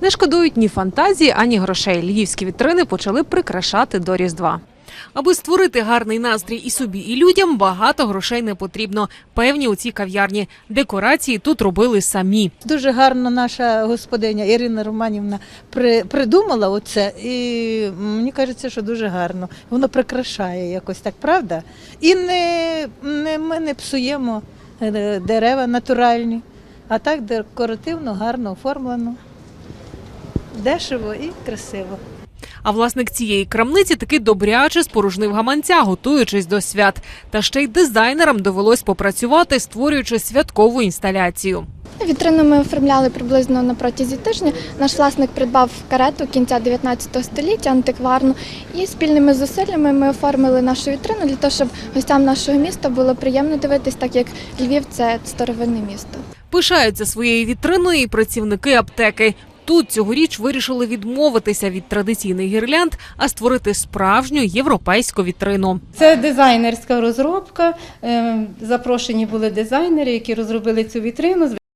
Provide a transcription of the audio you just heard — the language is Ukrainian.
Не шкодують ні фантазії, ані грошей. Львівські вітрини почали прикрашати до Різдва. Аби створити гарний настрій і собі, і людям, багато грошей не потрібно. Певні у цій кав'ярні. Декорації тут робили самі. Дуже гарно наша господиня Ірина Романівна при, придумала оце, і мені кажеться, що дуже гарно. Воно прикрашає якось так, правда? І не, не, ми не псуємо е, дерева натуральні, а так декоративно, гарно оформлено, дешево і красиво. А власник цієї крамниці таки добряче спорожнив гаманця, готуючись до свят. Та ще й дизайнерам довелось попрацювати, створюючи святкову інсталяцію. Вітрину ми оформляли приблизно на протязі тижня. Наш власник придбав карету кінця 19 століття, антикварну, і спільними зусиллями ми оформили нашу вітрину для того, щоб гостям нашого міста було приємно дивитись, так як Львів це старовинне місто. Пишаються своєю вітриною і працівники аптеки. Тут цьогоріч вирішили відмовитися від традиційних гірлянд, а створити справжню європейську вітрину. Це дизайнерська розробка. Е, Запрошені були дизайнери, які розробили цю вітрину.